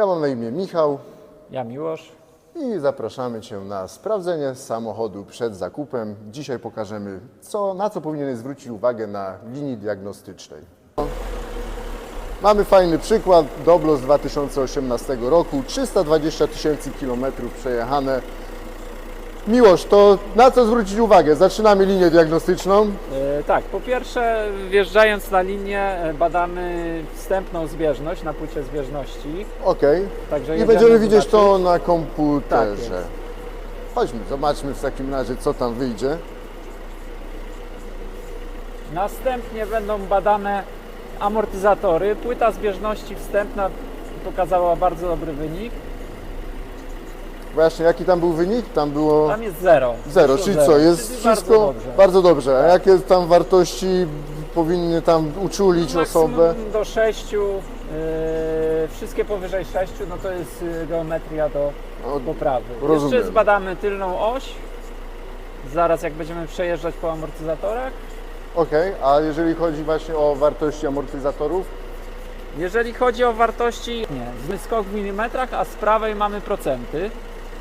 Ja mam na imię Michał Ja Miłosz. i zapraszamy Cię na sprawdzenie samochodu przed zakupem. Dzisiaj pokażemy, co, na co powinieneś zwrócić uwagę na linii diagnostycznej. Mamy fajny przykład, Doblo z 2018 roku, 320 tysięcy kilometrów przejechane. Miłosz, to na co zwrócić uwagę? Zaczynamy linię diagnostyczną. E, tak, po pierwsze wjeżdżając na linię e, badamy wstępną zbieżność na płycie zbieżności. Ok. Także I jedziemy będziemy widzieć zobaczyć. to na Tak komputerze. jest. Chodźmy, zobaczmy w takim razie, co tam wyjdzie. Następnie będą badane amortyzatory. Płyta zbieżności wstępna pokazała bardzo dobry wynik. Właśnie, jaki tam był wynik? Tam było Tam jest zero. zero, Wyszło czyli zero, co, jest czyli wszystko Bardzo dobrze. bardzo dobrze. A jakie tam wartości powinny tam uczulić Maksimum osobę? do 6, yy, wszystkie powyżej 6, no to jest y, geometria do No, poprawy. rozumiem. Jeszcze zbadamy tylną oś. Zaraz jak będziemy przejeżdżać po amortyzatorach. Okej, a jeżeli chodzi właśnie o wartości amortyzatorów? Jeżeli chodzi o wartości, nie, z skok w milimetrach, a z prawej mamy procenty.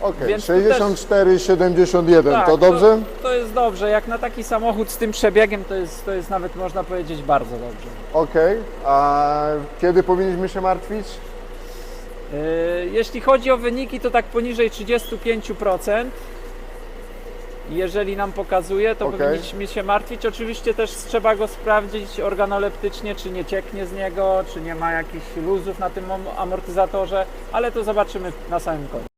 Okej, Więc tu 64, 71, Tak, to dobrze? To, to jest dobrze. Jak na taki samochód z tym przebiegiem, to jest, to jest nawet można powiedzieć bardzo dobrze. Okej, a kiedy powinniśmy się martwić? Yy, jeśli chodzi o wyniki, to tak poniżej 35%. Jeżeli nam pokazuje, to Okej. powinniśmy się martwić. Oczywiście też trzeba go sprawdzić organoleptycznie, czy nie cieknie z niego, czy nie ma jakichś luzów na tym am- amortyzatorze, ale to zobaczymy na samym końcu.